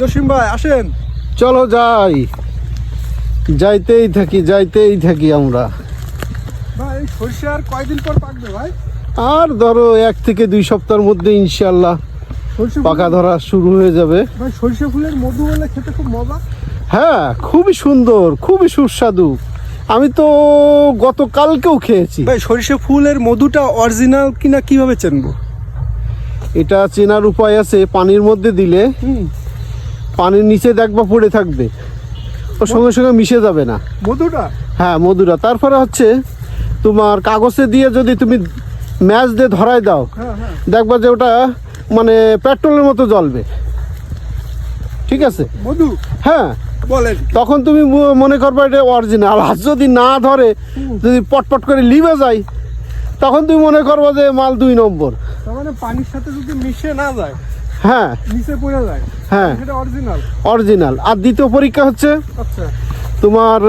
জসিম ভাই আসেন। চলো যাই। যাইতেই থাকি যাইতেই থাকি আমরা। ভাই সরষে আর কয়দিন পর পাকবে ভাই? আর ধরো এক থেকে দুই সপ্তাহের মধ্যে ইনশাল্লাহ পাকা ধরা শুরু হয়ে যাবে। ভাই সরষে ফুলের মধু হলে খেতে খুব মজা। হ্যাঁ খুবই সুন্দর খুবই সুস্বাদু। আমি তো গতকালকেও খেয়েছি। ভাই সরষে ফুলের মধুটা অরিজিনাল কিনা কীভাবে চিনবো? এটা চেনার উপায় আছে পানির মধ্যে দিলে। পানির নিচে দেখবা পড়ে থাকবে। ওর সঙ্গে সঙ্গে মিশে যাবে না। মধুটা? হ্যাঁ মধুরা তারপরে হচ্ছে তোমার কাগজে দিয়ে যদি তুমি ম্যাচ দিয়ে ধরায় দাও হ্যাঁ হ্যাঁ। দেখবা যে ওটা মানে পেট্রোলের মতো জ্বলবে। ঠিক আছে? মধু? হ্যাঁ। তখন তুমি মনে করবে এটা অরিজিনাল আর যদি না ধরে যদি পটপট করে লিভে যায় তখন তুমি মনে করবে যে মাল দুই নম্বর। মানে পানির সাথে যদি মিশে না যায় হ্যাঁ। নিচে পড়ে যায়। হ্যাঁ। সেটা অরিজিনাল অরিজিনাল আর দ্বিতীয় পরীক্ষা হচ্ছে আচ্ছা। তোমার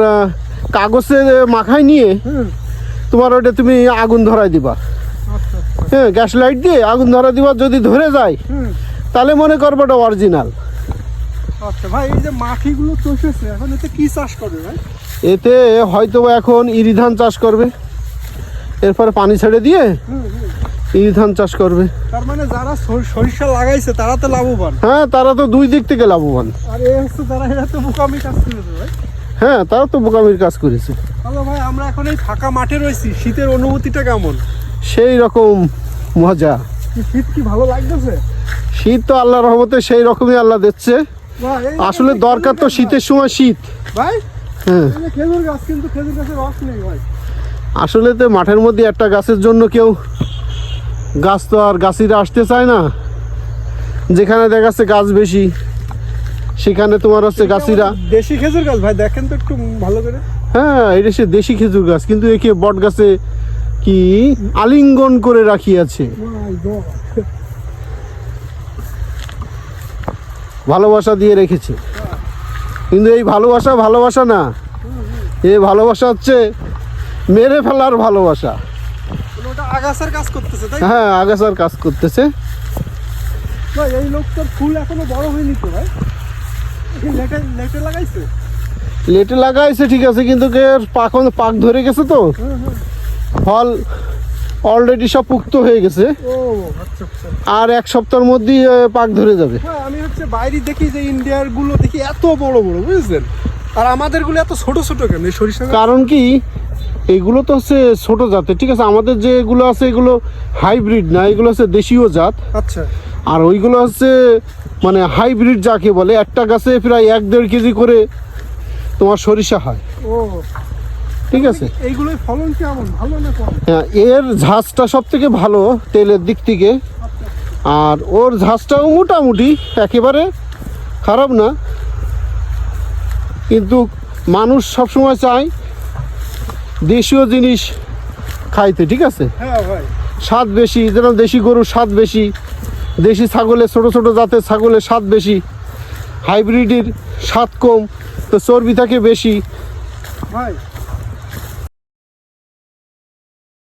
কাগজে মাখায় নিয়ে তোমার ওটা তুমি আগুন ধরাই দিবা। আচ্ছা আচ্ছা। হ্যাঁ গ্যাস লাইট দিয়ে আগুন ধরা দিবা যদি ধরে যায় তাহলে মনে করব ওটা অরিজিনাল আচ্ছা ভাই এই যে মাখিগুলো চষেছে এখন এতে কি চাষ করবে ভাই? এতে হয়তো এখন ইরি ধান চাষ করবে। এরপরে পানি ছেড়ে দিয়ে হুম ধান চাষ করবে। তার মানে যারা সর- সরিষা লাগাইছে তারা তো লাভবান। হ্যাঁ তারা তো দুই দিক থেকে লাভবান। আর এই হচ্ছে তারা এরা তো বোকামি কাজ করেছে ভাই। হ্যাঁ তারা তো বোকামির কাজ করেছে। হ্যালো ভাই আমরা এখন এই ফাঁকা মাঠে রয়েছি শীতের অনুভূতিটা কেমন? সেই রকম মজা। শীত কি ভালো লাগতেছে? শীত তো আল্লাহ রহমতে সেই রকমই আল্লাহ দিচ্ছে। আসলে দরকার তো শীতের সময় শীত। ভাই হ্যাঁ। খেজুর গাছ কিন্তু খেজুর গাছের রস নেই ভাই। আসলে তো মাঠের মধ্যে একটা গাছের জন্য কেউ গাছ তো আর গাছিরা আসতে চায় না। যেখানে দেখাচ্ছে গাছ বেশি সেখানে তোমার হচ্ছে গাছিরা। দেশি খেজুর গাছ ভাই দেখেন তো একটু ভালো করে। হ্যাঁ এটা সে দেশি খেজুর গাছ কিন্তু একে বট গাছে কি আলিঙ্গন করে রাখিয়াছে My God. ভালোবাসা দিয়ে রেখেছে। কিন্তু এই ভালোবাসা ভালোবাসা না। এই ভালোবাসা হচ্ছে মেরে ফেলার ভালোবাসা। আগাছার কাজ করতেছে তাই? হ্যাঁ আগাছার কাজ করতেছে। ভাই এই লোকটার ফুল এখনও বড় হয়নি তো ভাই? লেটে লেটে লাগাইছে? লেটে লাগাইছে ঠিক আছে কিন্তু এর পাখন পাক ধরে গেছে তো। হুম হুম ফল অলরেডি সব পুক্ত হয়ে গেছে। ও আচ্ছা আচ্ছা। আর এক সপ্তাহের মধ্যেই পাক ধরে যাবে। হ্যাঁ আমি হচ্ছে বাইরে দেখি যে ইন্ডিয়ারগুলো দেখি এত বড় বড় বুঝছেন? আর আমাদেরগুলো এত ছোট ছোট কেন? সরিষা কারণ কি? এগুলো তো হচ্ছে ছোট জাতের ঠিক আছে? আমাদের যেগুলো আছে এগুলো হাইব্রিড না এগুলো হচ্ছে দেশীয় জাত। আচ্ছা। আর ওইগুলো হচ্ছে মানে হাইব্রিড যাকে বলে একটা গাছে প্রায় এক দেড় কেজি করে তোমার সরিষা হয়। ও। ঠিক আছে? এইগুলোই ফলন কেমন? ভালো না হ্যাঁ, এর ঝাঁজটা সব থেকে ভালো তেলের দিক থেকে। আর ওর ঝাঁজটাও মোটামুটি একেবারে খারাপ না। কিন্তু মানুষ সবসময় চায় দেশীয় জিনিস খাইতে ঠিক আছে? হ্যাঁ স্বাদ বেশি যেরকম দেশি গরুর স্বাদ বেশি দেশি ছাগলের ছোট ছোট জাতের ছাগলের স্বাদ বেশি হাইব্রিডের স্বাদ কম তো চর্বি থাকে বেশি।